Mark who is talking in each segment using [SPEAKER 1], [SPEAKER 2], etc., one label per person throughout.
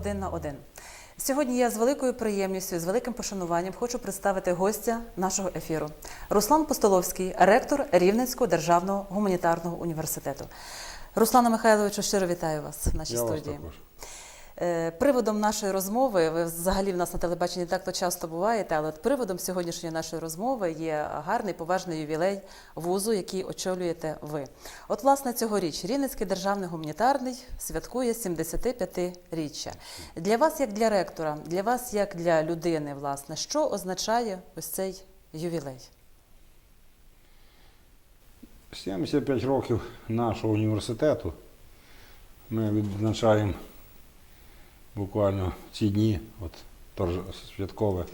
[SPEAKER 1] один на один. Сьогодні я з великою приємністю, з великим пошануванням хочу представити гостя нашого ефіру. Руслан Постоловський, ректор Рівненського державного гуманітарного університету. Руслана Михайловичу, щиро вітаю вас в нашій
[SPEAKER 2] Я вас
[SPEAKER 1] студії.
[SPEAKER 2] також.
[SPEAKER 1] Е, Приводом нашої розмови, ви взагалі в нас на телебаченні так то часто буваєте, але приводом сьогоднішньої нашої розмови є гарний поважний ювілей вузу, який очолюєте ви. От, власне, цьогоріч Рівненський державний гуманітарний святкує 75-річчя. Для вас, як для ректора, для вас, як для людини, власне, що означає ось цей ювілей?
[SPEAKER 2] 75 років нашого університету. Ми відзначаємо буквально ці дні, от святкове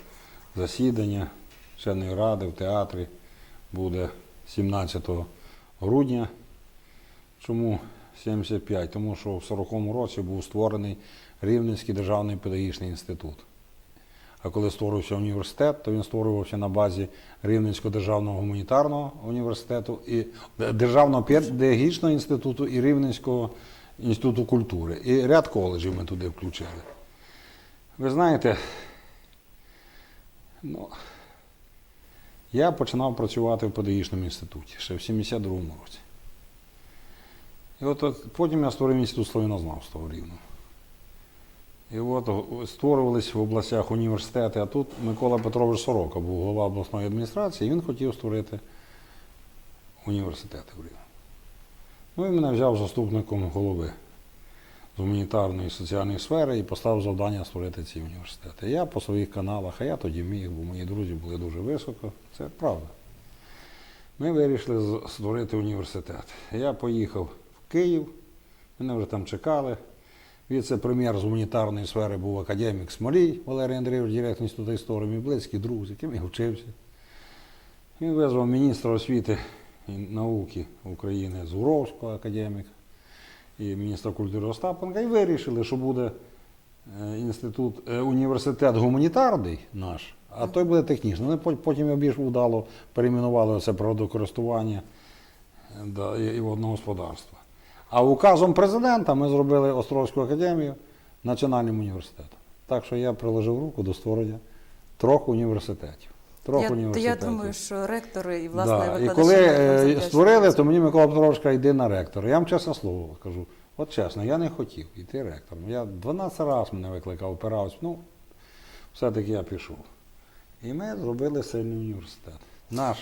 [SPEAKER 2] засідання вченої ради в театрі буде 17 грудня. Чому 75? Тому що в 40-му році був створений Рівненський державний педагогічний інститут. А коли створився університет, то він створювався на базі Рівненського державного гуманітарного університету і Державного педагогічного інституту і Рівненського інституту культури. І ряд коледжів ми туди включили. Ви знаєте, ну, я починав працювати в педагогічному інституті ще в 72-му році. І от, от потім я створив інститут слов'янознавства в Рівному. І от о, створювались в областях університети, а тут Микола Петрович Сорока був голова обласної адміністрації, і він хотів створити університети в Рівному. Ну і мене взяв заступником голови з гуманітарної і соціальної сфери і поставив завдання створити ці університети. Я по своїх каналах, а я тоді міг, бо мої друзі були дуже високо. Це правда. Ми вирішили створити університет. Я поїхав в Київ, мене вже там чекали. Віце-прем'єр з гуманітарної сфери був академік Смолій Валерій Андрійович, директор інституту історії, мій близький друг, з яким я вчився. Він визвав міністра освіти науки України Зуровського академіка і міністра культури Остапенка, і вирішили, що буде е, інститут, е, університет гуманітарний наш, а той буде технічний. Вони потім його більш вдало перейменували це природокористування е, і і водного господарства. А указом президента ми зробили Островську академію національним університетом. Так що я приложив руку до створення трьох університетів. Трьох
[SPEAKER 1] Я,
[SPEAKER 2] університетів.
[SPEAKER 1] я думаю, що ректори і власне
[SPEAKER 2] Да. І коли е, створили, то мені Микола Петрович каже, йди на ректора. Я вам чесне слово кажу. От чесно, я не хотів йти ректором. Я 12 разів мене викликав, опирався. Ну, все-таки я пішов. І ми зробили сильний університет. Наш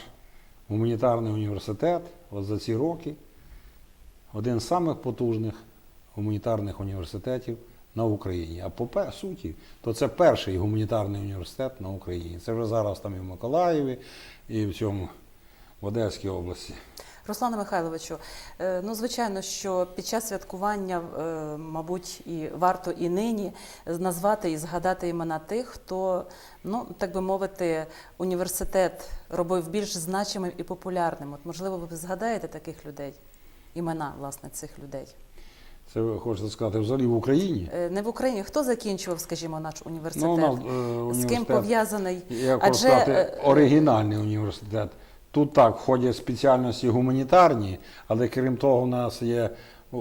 [SPEAKER 2] гуманітарний університет, от за ці роки, один з самих потужних гуманітарних університетів на Україні. А по суті, то це перший гуманітарний університет на Україні. Це вже зараз там і в Миколаєві, і в цьому в Одеській області.
[SPEAKER 1] Руслане Михайловичу, е, ну звичайно, що під час святкування, е, мабуть, і варто і нині назвати і згадати імена тих, хто, ну так би мовити, університет робив більш значимим і популярним. От можливо, ви згадаєте таких людей, імена власне цих людей.
[SPEAKER 2] Це ви хочете сказати взагалі в Україні?
[SPEAKER 1] Е, Не в Україні. Хто закінчував, скажімо, наш університет?
[SPEAKER 2] у нас, е,
[SPEAKER 1] З ким пов'язаний?
[SPEAKER 2] Я хочу
[SPEAKER 1] Адже,
[SPEAKER 2] сказати,
[SPEAKER 1] е,
[SPEAKER 2] оригінальний університет. Тут так входять спеціальності гуманітарні, але крім того, у нас є е,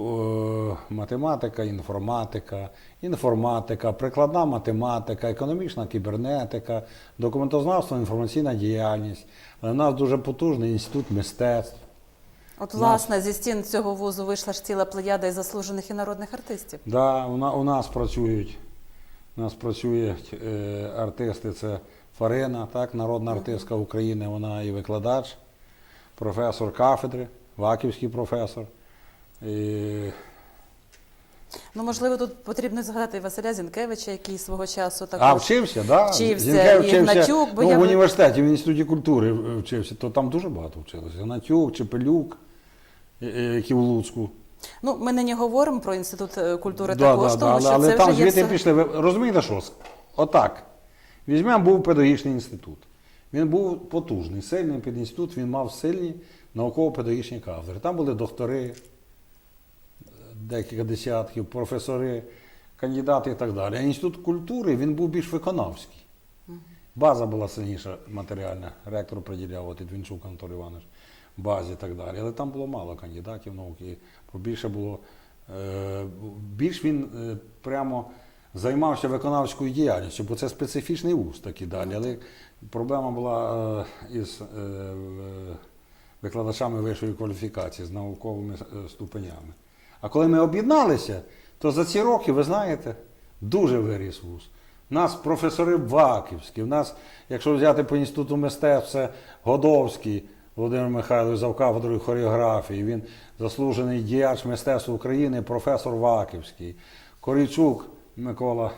[SPEAKER 2] математика, інформатика, інформатика, прикладна математика, економічна кібернетика, документознавство, інформаційна діяльність. Але у нас дуже потужний інститут мистецтв.
[SPEAKER 1] От, власне, зі стін цього вузу вийшла ж ціла плеяда і заслужених і народних артистів.
[SPEAKER 2] Да, у, у нас працюють, у нас працюють е, артисти, це Фарина, так, народна артистка України, вона і викладач, професор кафедри, Ваківський професор. І,
[SPEAKER 1] Ну, можливо, тут потрібно згадати Василя Зінкевича, який свого часу також.
[SPEAKER 2] а вчився, да?
[SPEAKER 1] вчився,
[SPEAKER 2] Зінкевич
[SPEAKER 1] і Гнатюк, бо
[SPEAKER 2] ну,
[SPEAKER 1] я
[SPEAKER 2] в університеті, в інституті культури вчився, то там дуже багато вчилося. Гнатюк, Чепелюк, е, е, які в Луцьку.
[SPEAKER 1] Ну, ми нині говоримо про інститут е, культури
[SPEAKER 2] Да,
[SPEAKER 1] також,
[SPEAKER 2] да,
[SPEAKER 1] тому
[SPEAKER 2] да,
[SPEAKER 1] що
[SPEAKER 2] але
[SPEAKER 1] це
[SPEAKER 2] там
[SPEAKER 1] вже є
[SPEAKER 2] звідти
[SPEAKER 1] все-
[SPEAKER 2] пішли. Ви розумієте, що? Отак. Візьмемо, був педагогічний інститут. Він був потужний, сильний педінститут, він мав сильні науково-педагогічні кафедри. Там були доктори, декілька десятків, професори, кандидати і так далі. А інститут культури він був більш виконавський. База була сильніша матеріальна. Ректор приділяв, от Двінчук Анатолій Іванович, базі і так далі. Але там було мало кандидатів науки. Більше було Е, Більш він е, прямо займався виконавською діяльністю, бо це специфічний вуз такий далі. Але проблема була е, із викладачами вищої кваліфікації з науковими ступенями. А коли ми об'єдналися, то за ці роки, ви знаєте, дуже виріс вуз. У нас професори Ваківські, у нас, якщо взяти по інституту мистецтв, це Годовський Володимир Михайлович за кафедрою хореографії. Він заслужений діяч мистецтва України, професор Ваківський. Корійчук Микола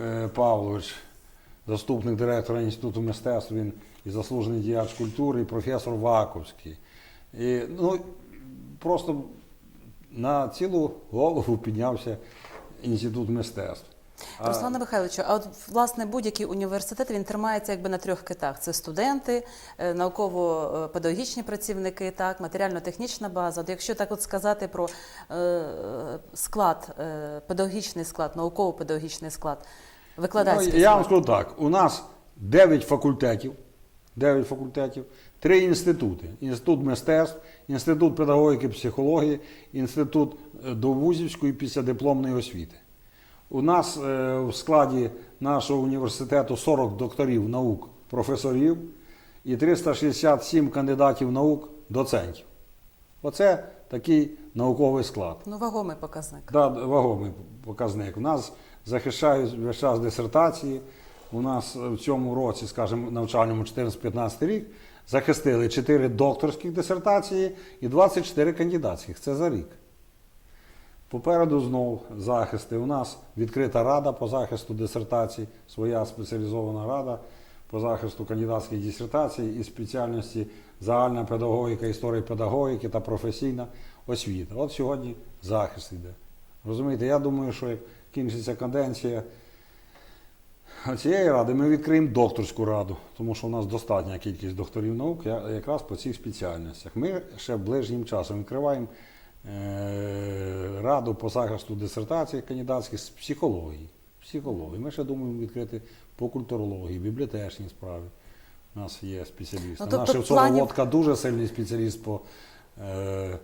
[SPEAKER 2] е, Павлович, заступник директора Інституту мистецтв, він і заслужений діяч культури, і професор Ваковський. І, ну, просто на цілу голову піднявся Інститут мистецтв. А-
[SPEAKER 1] Руслане Михайловичу, а от власне будь-який університет він тримається якби на трьох китах: це студенти, е, науково-педагогічні працівники, так, матеріально-технічна база. От якщо так от сказати про е, склад, е, педагогічний склад, науково-педагогічний склад, викладацький
[SPEAKER 2] Ну, я вам
[SPEAKER 1] склад.
[SPEAKER 2] скажу так: у нас 9 факультетів, 9 факультетів, 3 інститути: Інститут мистецтв, Інститут педагогіки і психології, Інститут е, довузівської післядипломної освіти. У нас е, в складі нашого університету 40 докторів наук, професорів і 367 кандидатів наук, доцентів. Оце такий науковий склад.
[SPEAKER 1] Ну, вагомий показник.
[SPEAKER 2] Да, вагомий показник. У нас захищають весь час дисертації. У нас в цьому році, скажімо, навчальному 14-15 рік, захистили 4 докторських дисертації і 24 кандидатських. Це за рік. Попереду знов захисти. У нас відкрита рада по захисту дисертацій, своя спеціалізована рада по захисту кандидатських дисертацій і спеціальності загальна педагогіка, історія педагогіки та професійна освіта. От сьогодні захист йде. Розумієте, я думаю, що як кінчиться каденція цієї ради, ми відкриємо докторську раду, тому що у нас достатня кількість докторів наук якраз по цих спеціальностях. Ми ще ближнім часом відкриваємо е, раду по захисту дисертацій кандидатських з психології. Психології. Ми ще думаємо відкрити по культурології, бібліотечній справі. У нас є спеціалісти.
[SPEAKER 1] Ну, тобто
[SPEAKER 2] Наша
[SPEAKER 1] планів-
[SPEAKER 2] Водка дуже сильний спеціаліст по е, е,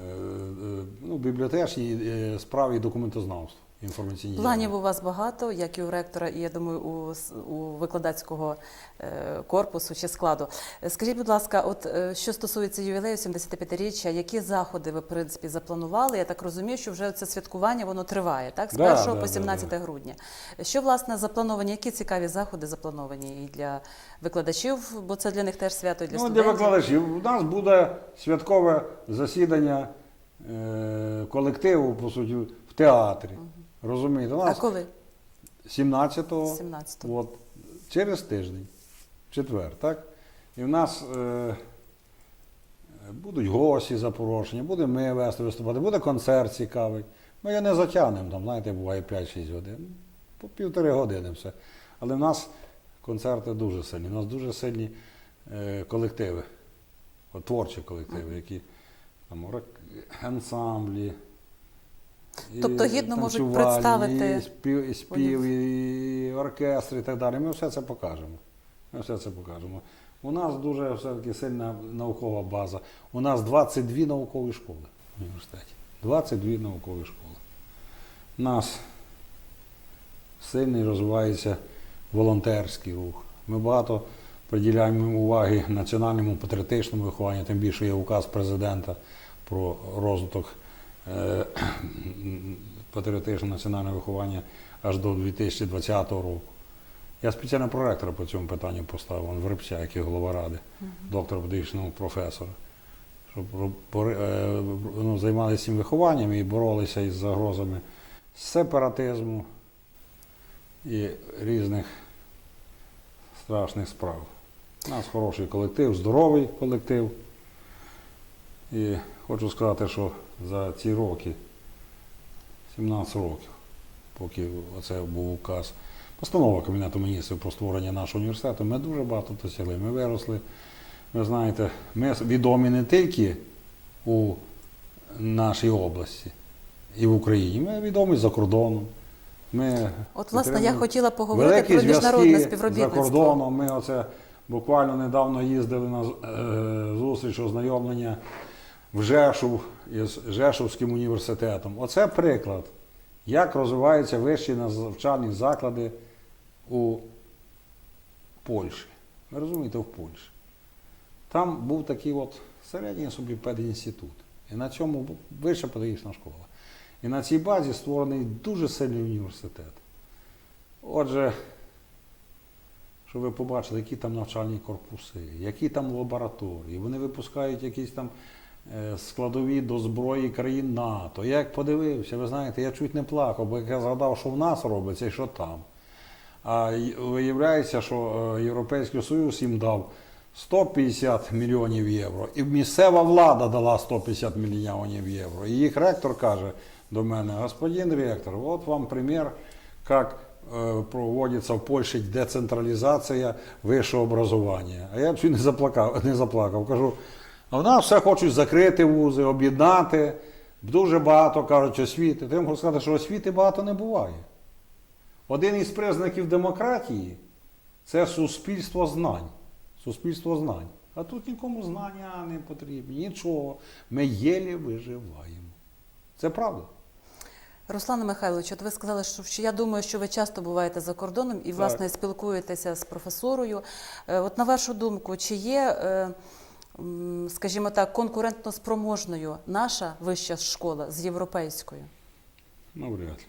[SPEAKER 2] е, ну, бібліотечній е, справі і документознавству. Інформаційній
[SPEAKER 1] Планів у вас багато, як і у ректора, і я думаю, у, у викладацького е, корпусу чи складу. Скажіть, будь ласка, от е, що стосується ювілею 75-річчя, які заходи ви в принципі запланували? Я так розумію, що вже це святкування воно триває, так? З
[SPEAKER 2] Да,
[SPEAKER 1] 1
[SPEAKER 2] да,
[SPEAKER 1] по
[SPEAKER 2] да,
[SPEAKER 1] 17
[SPEAKER 2] да.
[SPEAKER 1] грудня. Що власне заплановані? Які цікаві заходи заплановані і для викладачів, бо це для них теж свято, і для
[SPEAKER 2] Ну, для викладачів. У нас буде святкове засідання е, колективу, по суті, в театрі. Розумієте? У
[SPEAKER 1] А коли?
[SPEAKER 2] 17-го,
[SPEAKER 1] 17-го.
[SPEAKER 2] От, через тиждень, четвер, так? І в нас е, будуть гості запрошені, будемо ми вести виступати, буде концерт цікавий. Ми його не затягнемо, там, знаєте, буває 5-6 годин. По півтори години все. Але в нас концерти дуже сильні. У нас дуже сильні е, колективи, от, творчі колективи, які там ансамблі.
[SPEAKER 1] Тобто гідно можуть представити
[SPEAKER 2] і спів, і, спів, і оркестр, і так далі. Ми все це покажемо. Ми все це покажемо. У нас дуже все-таки сильна наукова база. У нас 22 наукові школи в університеті. 22 наукові школи. У нас сильний розвивається волонтерський рух. Ми багато приділяємо уваги національному патріотичному вихованню, тим більше є указ президента про розвиток е, патріотичного національного виховання аж до 2020 року. Я спеціально проректора по цьому питанню поставив, он Вербця, який голова ради, доктор педагогічного професора, щоб е, ну, займалися цим вихованням і боролися із загрозами сепаратизму і різних страшних справ. У нас хороший колектив, здоровий колектив. І хочу сказати, що за ці роки, 17 років, поки оце був указ, постанова Кабінету міністрів про створення нашого університету, ми дуже багато досягли. Ми виросли. Ви знаєте, ми відомі не тільки у нашій області і в Україні, ми відомі за кордоном. Ми
[SPEAKER 1] От, власне, я хотіла поговорити про міжнародне співробітництво.
[SPEAKER 2] За кордоном ми оце буквально недавно їздили на е, зустріч ознайомлення в Жешув із Жешувським університетом. Оце приклад, як розвиваються вищі навчальні заклади у Польщі. Ви розумієте, в Польщі. Там був такий от середній собі педінститут. І на цьому вища педагогічна школа. І на цій базі створений дуже сильний університет. Отже, щоб ви побачили, які там навчальні корпуси, які там лабораторії, вони випускають якісь там складові до зброї країн НАТО. Я як подивився, ви знаєте, я чуть не плакав, бо як я згадав, що в нас робиться і що там. А виявляється, що е, Європейський Союз їм дав 150 мільйонів євро, і місцева влада дала 150 мільйонів євро. І їх ректор каже до мене, господин ректор, от вам примір, як е, проводиться в Польщі децентралізація вищого образування. А я б не заплакав, не заплакав. Кажу, а в нас все хочуть закрити вузи, об'єднати. Дуже багато кажуть освіти. Та я хочу сказати, що освіти багато не буває. Один із признаків демократії це суспільство знань. Суспільство знань. А тут нікому знання не потрібні, нічого. Ми єлі виживаємо. Це правда.
[SPEAKER 1] Руслане Михайловичу, от ви сказали, що, я думаю, що ви часто буваєте за кордоном і, власне, спілкуєтеся з професорою. Е, От на вашу думку, чи є, е, скажімо так, конкурентно спроможною наша вища школа з європейською?
[SPEAKER 2] Ну, вряд.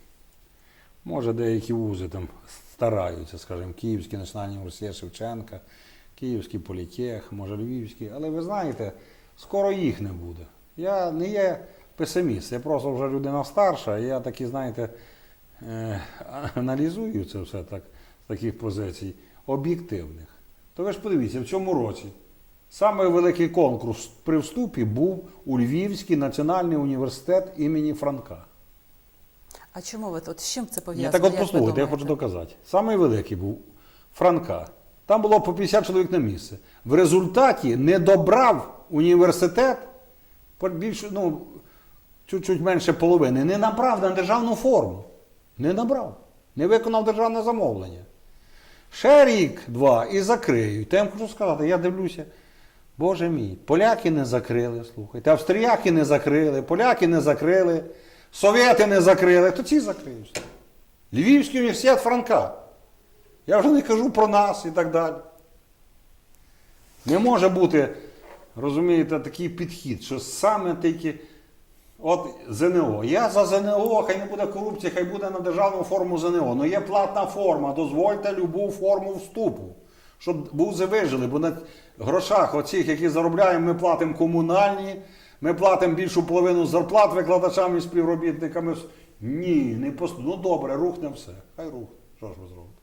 [SPEAKER 2] Може, деякі вузи там стараються, скажімо, Київський національний університет Шевченка, Київський політех, може Львівський. Але ви знаєте, скоро їх не буде. Я не є песиміст, я просто вже людина старша, і я такі, знаєте, е, аналізую це все так, з таких позицій, об'єктивних. То ви ж подивіться, в цьому році Саме великий конкурс при вступі був у Львівський національний університет імені Франка.
[SPEAKER 1] А чому ви от з чим це пов'язано?
[SPEAKER 2] так от послухайте, я хочу доказати. Самий великий був Франка. Там було по 50 чоловік на місце. В результаті не добрав університет більше, ну, чуть-чуть менше половини, не набрав на державну форму. Не набрав. Не виконав державне замовлення. Ще рік, два і закриють. Та я вам хочу сказати, я дивлюся. Боже мій, поляки не закрили, слухайте, австріяки не закрили, поляки не закрили, совєти не закрили, то ці закриють. Львівський університет Франка. Я вже не кажу про нас і так далі. Не може бути, розумієте, такий підхід, що саме тільки от ЗНО. Я за ЗНО, хай не буде корупції, хай буде на державну форму ЗНО. Ну є платна форма, дозвольте любу форму вступу. Щоб бузи вижили, бо на грошах оцих, які заробляємо, ми платимо комунальні, ми платимо більшу половину зарплат викладачам і співробітниками. Ні, не пост... Ну добре, рухне все. Хай рух. Що ж ви зробите?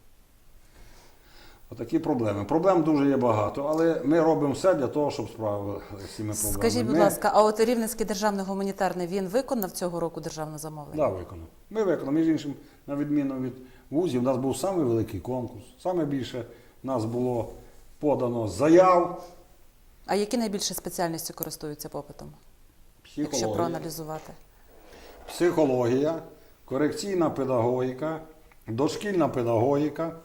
[SPEAKER 2] Отакі проблеми. Проблем дуже є багато, але ми робимо все для того, щоб справилися з цими проблемами.
[SPEAKER 1] Скажіть, будь
[SPEAKER 2] Ми-
[SPEAKER 1] ласка, а от Рівненський державний гуманітарний він виконав цього року державне замовлення?
[SPEAKER 2] Да, виконав. Ми виконали. Між іншим, на відміну від вузів, у нас був самий великий конкурс. Саме більше нас було подано заяв,
[SPEAKER 1] А які найбільше спеціальності користуються попитом,
[SPEAKER 2] Психологія, якщо
[SPEAKER 1] проаналізувати?
[SPEAKER 2] психологія, корекційна педагогіка, дошкільна педагогіка,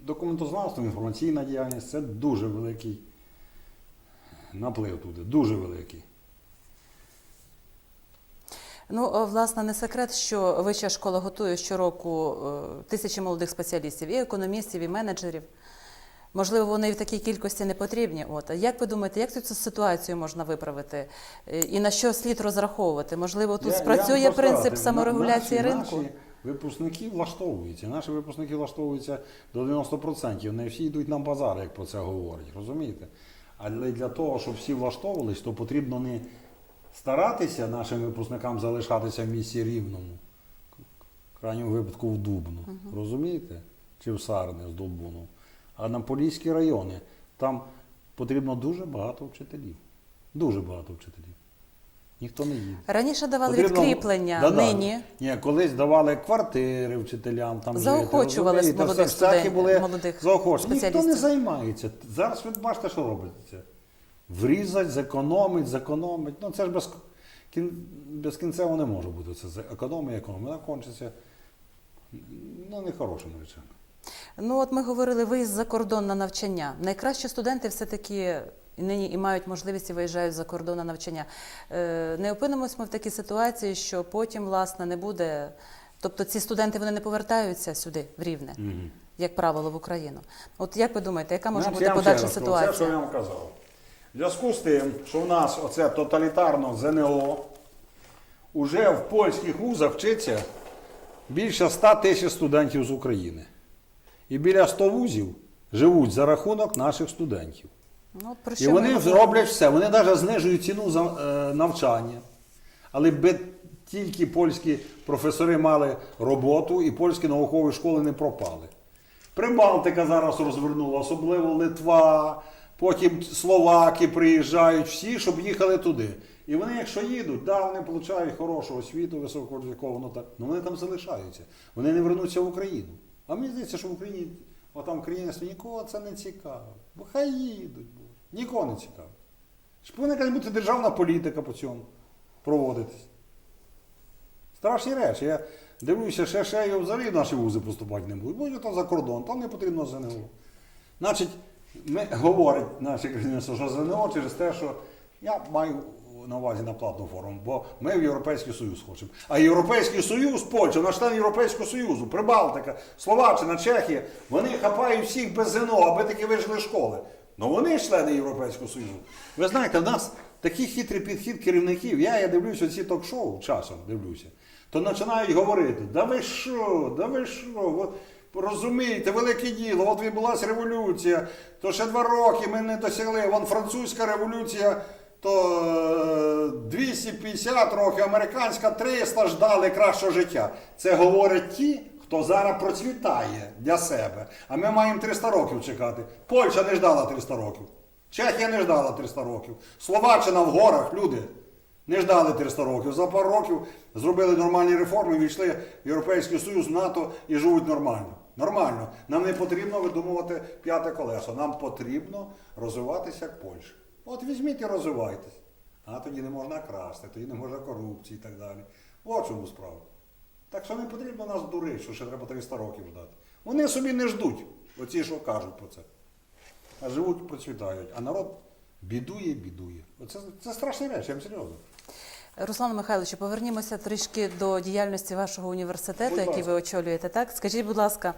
[SPEAKER 2] документознавство, інформаційна діяльність це дуже великий наплив туди, дуже великий.
[SPEAKER 1] Ну, е, власне, не секрет, що вища школа готує щороку е, тисячі молодих спеціалістів, і економістів, і менеджерів. Можливо, вони в такій кількості не потрібні. От а як ви думаєте, як цю ситуацію можна виправити? І на що слід розраховувати? Можливо, тут
[SPEAKER 2] Я- я
[SPEAKER 1] спрацює
[SPEAKER 2] вам
[SPEAKER 1] принцип
[SPEAKER 2] сказати,
[SPEAKER 1] саморегуляції
[SPEAKER 2] наші,
[SPEAKER 1] ринку?
[SPEAKER 2] Наші випускники влаштовуються. Наші випускники влаштовуються до 90%. Не всі йдуть на базар, як про це говорять. Розумієте? Але для того, щоб всі влаштовувались, то потрібно не старатися нашим випускникам залишатися в місті рівному, в крайньому випадку в Дубну. Розумієте? Чи в Сарни з Дубуну. А на Поліські райони там потрібно дуже багато вчителів. Дуже багато вчителів. Ніхто не їде.
[SPEAKER 1] Раніше давали
[SPEAKER 2] Потрібно-
[SPEAKER 1] відкріплення,
[SPEAKER 2] Да-да.
[SPEAKER 1] нині
[SPEAKER 2] Ні, колись давали квартири вчителям там
[SPEAKER 1] Заохочували молодих
[SPEAKER 2] були
[SPEAKER 1] молодих
[SPEAKER 2] заохочення. Ніхто не займається. Зараз ви бачите, що робиться. Врізать, зекономить, зекономить. Ну це ж без, кін, безкінцево не може бути. Це економія, економія. Вона кончиться ну, нехорошими речами.
[SPEAKER 1] Ну, от ми говорили, виїзд за кордон на навчання. Найкращі студенти все-таки нині і мають можливість і виїжджають за кордон на навчання. Е, Не опинимось ми в такій ситуації, що потім, власне, не буде. Тобто ці студенти вони не повертаються сюди, в Рівне, як правило, в Україну. От як ви думаєте, яка може
[SPEAKER 2] Значить,
[SPEAKER 1] бути подальша
[SPEAKER 2] раз Це, що я вам казав. В зв'язку з тим, що в нас оце тоталітарно ЗНО, уже в польських вузах вчиться більше 100 тисяч студентів з України. І біля 100 вузів живуть за рахунок наших студентів.
[SPEAKER 1] Ну, про
[SPEAKER 2] І
[SPEAKER 1] що ми
[SPEAKER 2] вони
[SPEAKER 1] говоримо?
[SPEAKER 2] зроблять все. Вони навіть знижують ціну за е, навчання. Але би тільки польські професори мали роботу і польські наукові школи не пропали. Прибалтика зараз розвернула, особливо Литва, потім Словаки приїжджають, всі, щоб їхали туди. І вони, якщо їдуть, да, вони отримують хорошу освіту, висококваліфіковану, але вони там залишаються. Вони не вернуться в Україну. А мені здається, що в Україні, отам в країнстві нікого це не цікаво. Бо хай їдуть, бо нікого не цікаво. Ж повинна якась бути державна політика по цьому проводитись. Страшні речі. Я дивлюся, ще ще і взагалі наші вузи поступати не будуть. Будь то за кордон, там не потрібно ЗНО. Значить, ми говорить наше керівництво, що ЗНО через те, що я маю на увазі на платну форму, бо ми в Європейський Союз хочемо. А Європейський Союз, Польща, наш член Європейського Союзу, Прибалтика, Словаччина, Чехія, вони хапають всіх без ЗНО, аби таки вийшли з школи. Ну вони члени Європейського Союзу. Ви знаєте, в нас такий хитрий підхід керівників. Я, я дивлюся ці ток-шоу часом дивлюся, то починають говорити: да ви що, да ви що? Розумієте, велике діло, от відбулася революція, то ще два роки ми не досягли. Вон французька революція, то е, 250 років, американська 300 ждали кращого життя. Це говорять ті, хто зараз процвітає для себе. А ми маємо 300 років чекати. Польща не ждала 300 років. Чехія не ждала 300 років. Словаччина в горах, люди. Не ждали 300 років. За пару років зробили нормальні реформи, війшли в Європейський Союз, НАТО і живуть нормально. Нормально. Нам не потрібно видумувати п'яте колесо. Нам потрібно розвиватися як Польща. От візьміть і розвивайтесь. А тоді не можна красти, тоді не можна корупції і так далі. От чому справа. Так що не потрібно нас дурити, що ще треба 300 років ждати. Вони собі не ждуть, оці, що кажуть про це. А живуть, процвітають. А народ бідує, бідує. Оце це страшні речі, я вам серйозно.
[SPEAKER 1] Руслан Михайловичу, повернімося трішки до діяльності вашого університету,
[SPEAKER 2] Будь
[SPEAKER 1] який ви очолюєте. Так, скажіть, будь ласка,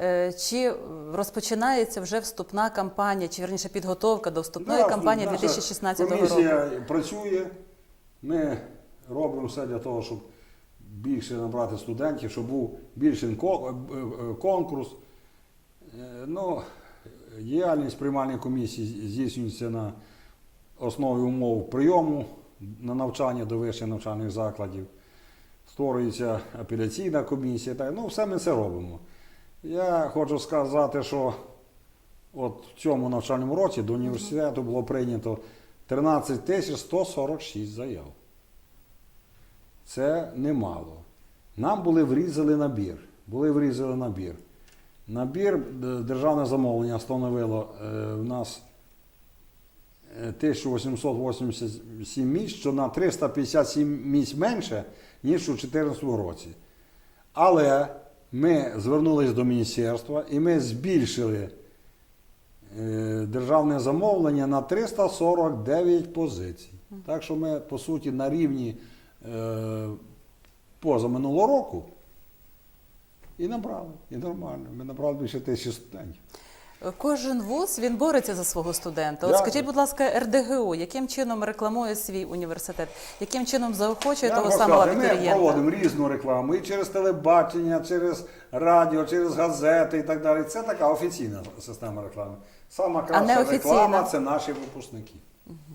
[SPEAKER 1] е, чи розпочинається вже вступна кампанія, чи верніше підготовка до вступної
[SPEAKER 2] Да,
[SPEAKER 1] кампанії 2016 року?
[SPEAKER 2] Комісія працює. Ми робимо все для того, щоб більше набрати студентів, щоб був більший е, е, конкурс. Ну, діяльність приймальної комісії здійснюється на основі умов прийому на навчання до вищих навчальних закладів. Створюється апеляційна комісія. Так, ну, все ми це робимо. Я хочу сказати, що от в цьому навчальному році до університету було прийнято 13 тисяч 146 заяв. Це немало. Нам були врізали набір. Були врізали набір. Набір е, державне замовлення становило е, в нас 1887 місць, що на 357 місць менше, ніж у 2014 році. Але ми звернулися до міністерства і ми збільшили е, державне замовлення на 349 позицій. Так що ми, по суті, на рівні е, поза минулого року і набрали. І нормально. Ми набрали більше тисячі студентів.
[SPEAKER 1] Кожен вуз він бореться за свого студента. От скажіть, будь ласка, РДГУ, яким чином рекламує свій університет, яким чином заохочує
[SPEAKER 2] Я
[SPEAKER 1] того самого
[SPEAKER 2] розказую, Ми
[SPEAKER 1] абітурієнта?
[SPEAKER 2] проводимо різну рекламу і через телебачення, через радіо, через газети і так далі. Це така офіційна система реклами. Сама краща
[SPEAKER 1] неофіційна?
[SPEAKER 2] реклама це наші випускники.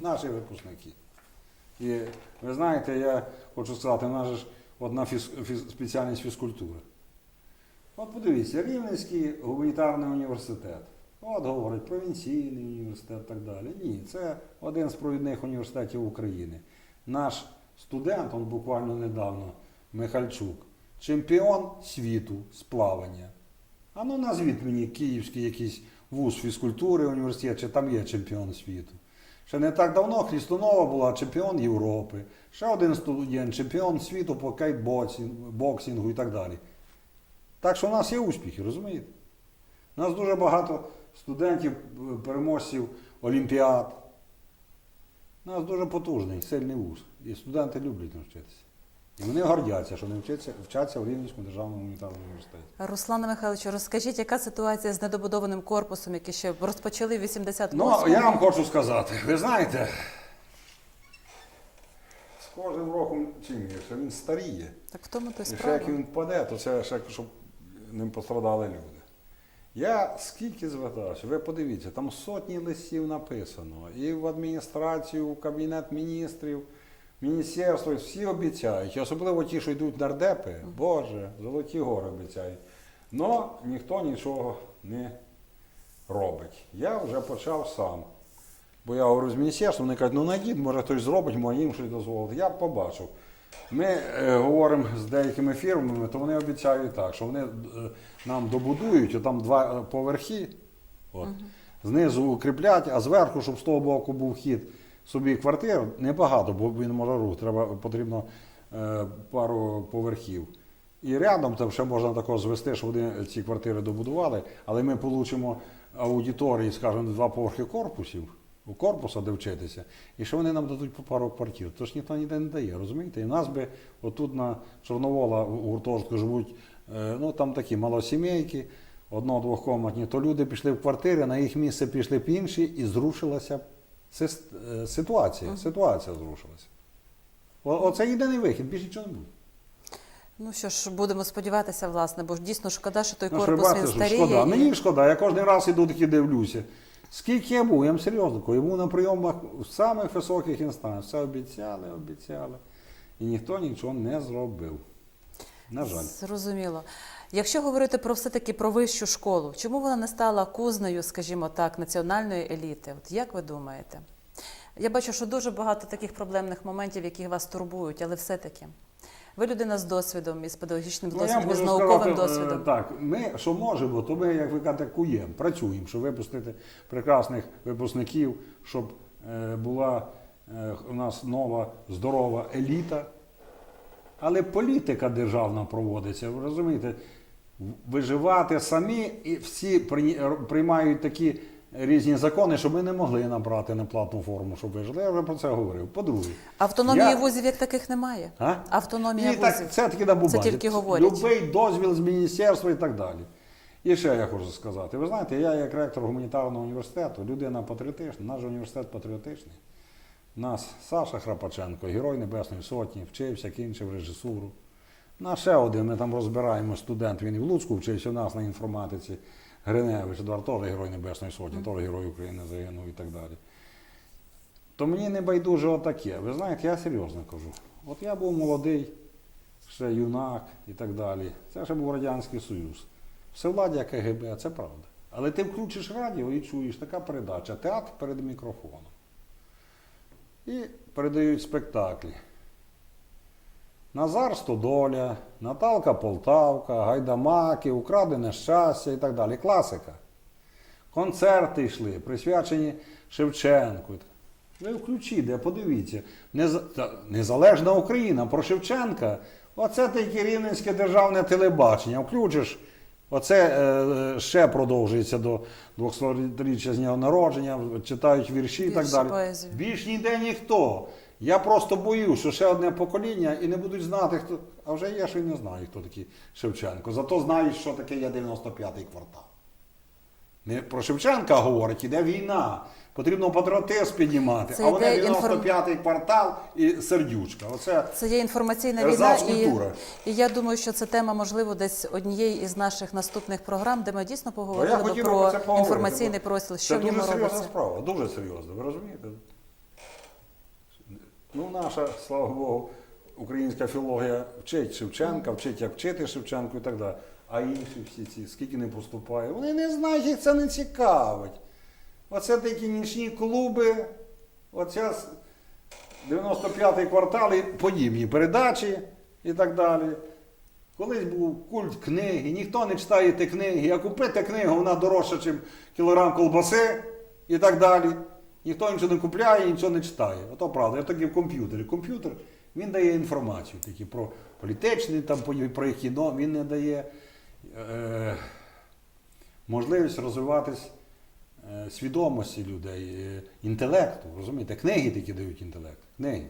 [SPEAKER 2] Наші випускники. І ви знаєте, я хочу сказати, в нас же ж одна фіз, фіз- спеціальність фізкультури. От подивіться, Рівненський гуманітарний університет. От говорить, провінційний університет і так далі. Ні, це один з провідних університетів України. Наш студент, он буквально недавно, Михальчук, чемпіон світу з плавання. А ну назвіть мені київський якийсь вуз фізкультури, університет, чи там є чемпіон світу. Ще не так давно Хлістунова була чемпіон Європи, ще один студент, чемпіон світу по кейтбоксингу і так далі. Так що у нас є успіхи, розумієте? У нас дуже багато студентів, переможців Олімпіад. У нас дуже потужний, сильний вуз. І студенти люблять навчитися. І вони гордяться, що не вчаться, вчаться в Рівненському державному гуманітарному університеті.
[SPEAKER 1] Руслане Михайловичу, розкажіть, яка ситуація з недобудованим корпусом, який ще розпочали в 88
[SPEAKER 2] Ну, я вам хочу сказати, ви знаєте, з кожним роком чим гірше, він старіє.
[SPEAKER 1] Так в тому то
[SPEAKER 2] І ще
[SPEAKER 1] справа.
[SPEAKER 2] як він впаде, то це ще щоб ним пострадали люди. Я скільки звертався, ви подивіться, там сотні листів написано. І в адміністрацію, в кабінет міністрів, міністерство, всі обіцяють. Особливо ті, що йдуть нардепи, Боже, золоті гори обіцяють. Но ніхто нічого не робить. Я вже почав сам. Бо я говорю з міністерством, вони кажуть, ну найдіть, може хтось зробить, може їм щось дозволити. Я побачив. Ми е, говоримо з деякими фірмами, то вони обіцяють так, що вони е, нам добудують, там два е, поверхи, от, знизу укріплять, а зверху, щоб з того боку був вхід собі квартир, небагато, бо він може рух, треба, потрібно е, пару поверхів. І рядом там ще можна такого звести, що вони ці квартири добудували, але ми отримаємо аудиторії, скажімо, два поверхи корпусів, у корпуса, де вчитися, і що вони нам дадуть по пару квартир. Тож ніхто ніде не дає, розумієте? І в нас би отут на Чорновола у гуртожитку живуть, е, ну там такі малосімейки, одно-двохкомнатні, то люди пішли в квартири, на їх місце пішли б інші, і зрушилася е, ситуація. Ситуація зрушилася. Оце єдиний вихід, більше нічого не буде.
[SPEAKER 1] Ну що ж, будемо сподіватися, власне, бо ж дійсно шкода, що той
[SPEAKER 2] Ну,
[SPEAKER 1] корпус
[SPEAKER 2] бачите,
[SPEAKER 1] він старіє.
[SPEAKER 2] шкода.
[SPEAKER 1] і-
[SPEAKER 2] Мені шкода, я кожен раз іду таки дивлюся. Скільки я був, я вам серйозно кажу, я був на прийомах в самих високих інстанціях. Все обіцяли, обіцяли. І ніхто нічого не зробив. На жаль.
[SPEAKER 1] Зрозуміло. Якщо говорити про все-таки про вищу школу, чому вона не стала кузнею, скажімо так, національної еліти? От як ви думаєте? Я бачу, що дуже багато таких проблемних моментів, які вас турбують, але все-таки. Ви людина з досвідом, із педагогічним
[SPEAKER 2] Ну,
[SPEAKER 1] досвідом, із
[SPEAKER 2] можу
[SPEAKER 1] науковим
[SPEAKER 2] сказати, е,
[SPEAKER 1] досвідом.
[SPEAKER 2] Так, ми що можемо, то ми, як ви кажете, куємо, працюємо, щоб випустити прекрасних випускників, щоб е, була е, у нас нова здорова еліта. Але політика державна проводиться, ви розумієте, виживати самі і всі приймають такі різні закони, щоб ми не могли набрати на платну форму, щоб вижили. Я вже про це говорив. По-друге,
[SPEAKER 1] Автономії
[SPEAKER 2] Я-
[SPEAKER 1] вузів як таких немає.
[SPEAKER 2] а?
[SPEAKER 1] Автономія
[SPEAKER 2] І
[SPEAKER 1] вузів.
[SPEAKER 2] так, це таки на бумазі.
[SPEAKER 1] Це тільки говорять.
[SPEAKER 2] Любий дозвіл з міністерства і так далі. І ще я хочу сказати. Ви знаєте, я як ректор гуманітарного університету, людина патріотична, наш університет патріотичний. Нас Саша Храпаченко, Герой Небесної Сотні, вчився, кінчив режисуру. На ще один, ми там розбираємо студент, він і в Луцьку вчився у нас на інформатиці. Гриневич, Едуард теж Герой Небесної Сотні, теж Герой України загинув і так далі. То мені не байдуже отаке. Ви знаєте, я серйозно кажу. От я був молодий, ще юнак і так далі. Це ще був Радянський Союз. Всевладдя КГБ, це правда. Але ти включиш радіо і чуєш така передача, театр перед мікрофоном. І передають спектаклі. Назар Стодоля, Наталка Полтавка, Гайдамаки, Украдене щастя і так далі. Класика. Концерти йшли, присвячені Шевченку. Ви включіть, де подивіться. Незалежна Україна про Шевченка. Оце таке рівненське державне телебачення. Включиш, оце е, ще продовжується до 200-річчя з нього народження, читають вірші, і так далі.
[SPEAKER 1] поезію.
[SPEAKER 2] Більш ніде ніхто. Я просто боюсь, що ще одне покоління і не будуть знати, хто. А вже є, що й не знаю, хто такий Шевченко. Зато знають, що таке є 95-й квартал. Не про Шевченка говорить, іде війна. Потрібно патріотизм піднімати.
[SPEAKER 1] Це
[SPEAKER 2] а вони 95-й квартал і сердючка. Оце
[SPEAKER 1] Це є інформаційна війна, і, і я думаю, що це тема, можливо, десь однієї із наших наступних програм, де ми дійсно
[SPEAKER 2] хотів
[SPEAKER 1] про
[SPEAKER 2] про
[SPEAKER 1] інформаційний
[SPEAKER 2] бо
[SPEAKER 1] простір, що
[SPEAKER 2] це
[SPEAKER 1] в
[SPEAKER 2] дуже серйозна
[SPEAKER 1] робиться.
[SPEAKER 2] справа, дуже серйозна, ви розумієте? Ну, наша, слава Богу, українська філологія вчить Шевченка, вчить, як вчити Шевченку і так далі. А інші всі ці, скільки не поступає, вони не знають, їх це не цікавить. Оце такі нічні клуби, оця с- 95-й квартал і подібні передачі і так далі. Колись був культ книги, ніхто не читає ті книги, а купити книгу вона дорожча, ніж кілограм колбаси і так далі. Ніхто нічого не купляє, нічого не читає. Ото правда. Я таки в комп'ютері. Комп'ютер він дає інформацію такі про політичні, там, про кіно, він не дає е, можливість розвиватись е, свідомості людей, е, інтелекту. Розумієте, книги такі дають інтелект. Книги.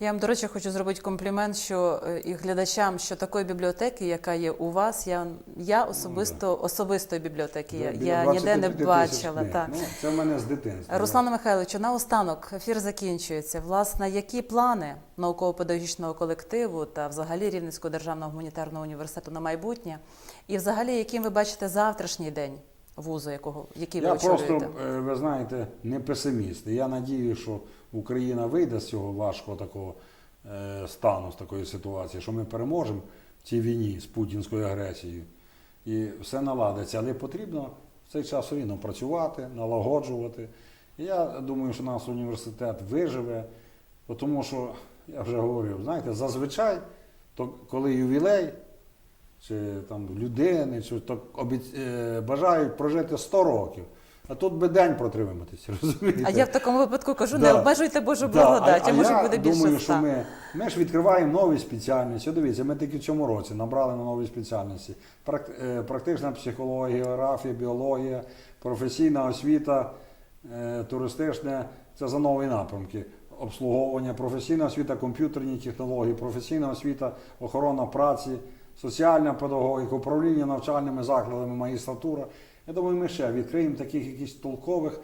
[SPEAKER 1] Я вам, до речі, хочу зробити комплімент, що е, і глядачам, що такої бібліотеки, яка є у вас, я, я особисто особистої бібліотеки я, я ніде не бачила. Так.
[SPEAKER 2] Ну, це в мене з дитинства.
[SPEAKER 1] Руслане Михайловичу, наостанок ефір закінчується. Власне, які плани науково-педагогічного колективу та взагалі Рівненського державного гуманітарного університету на майбутнє? І взагалі, яким ви бачите завтрашній день вузу, якого який ви
[SPEAKER 2] Я просто, е, ви знаєте, не песиміст. Я надію, що Україна вийде з цього важкого такого е, стану, з такої ситуації, що ми переможемо в цій війні з путінською агресією. І все наладиться. Але потрібно в цей час рівно працювати, налагоджувати. І я думаю, що наш університет виживе, тому що, я вже говорив, знаєте, зазвичай, то коли ювілей, чи там людини, чи то обіц... е, бажають прожити 100 років. А тут би день протриматися, розумієте?
[SPEAKER 1] А я в такому випадку кажу:
[SPEAKER 2] Да.
[SPEAKER 1] не обмежуйте Божу
[SPEAKER 2] Да,
[SPEAKER 1] благодать,
[SPEAKER 2] а,
[SPEAKER 1] а, може
[SPEAKER 2] я
[SPEAKER 1] буде більше
[SPEAKER 2] думаю, що ми, ми ж відкриваємо нові спеціальності. Дивіться, ми тільки в цьому році набрали на нові спеціальності. Е, Практична психологія, географія, біологія, професійна освіта, е, туристичне це за нові напрямки. Обслуговування, професійна освіта, комп'ютерні технології, професійна освіта, охорона праці, соціальна педагогіка, управління навчальними закладами, магістратура. Я думаю, ми ще відкриємо таких якісь толкових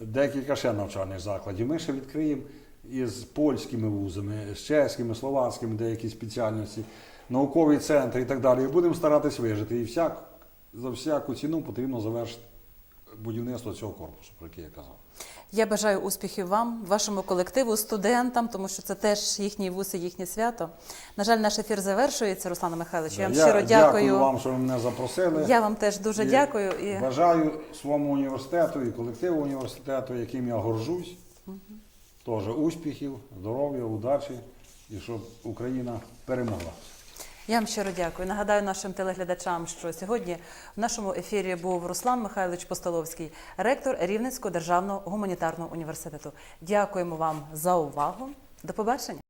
[SPEAKER 2] декілька ще навчальних закладів. Ми ще відкриємо із польськими вузами, з чеськими, словацькими деякі спеціальності, наукові центри і так далі. І будемо старатись вижити. І всяк, за всяку ціну потрібно завершити будівництво цього корпусу, про який я казав.
[SPEAKER 1] Я бажаю успіхів вам, вашому колективу, студентам, тому що це теж їхній вуз і їхнє свято. На жаль, наш ефір завершується, Руслане Михайловичу. Я вам щиро дякую.
[SPEAKER 2] вам, що ви мене запросили.
[SPEAKER 1] Я вам теж дуже
[SPEAKER 2] І
[SPEAKER 1] дякую. І
[SPEAKER 2] Бажаю своєму університету і колективу університету, яким я горжусь, теж успіхів, здоров'я, удачі і щоб Україна перемогла.
[SPEAKER 1] Я вам щиро дякую. Нагадаю нашим телеглядачам, що сьогодні в нашому ефірі був Руслан Михайлович Постоловський, ректор Рівненського державного гуманітарного університету. Дякуємо вам за увагу. До побачення.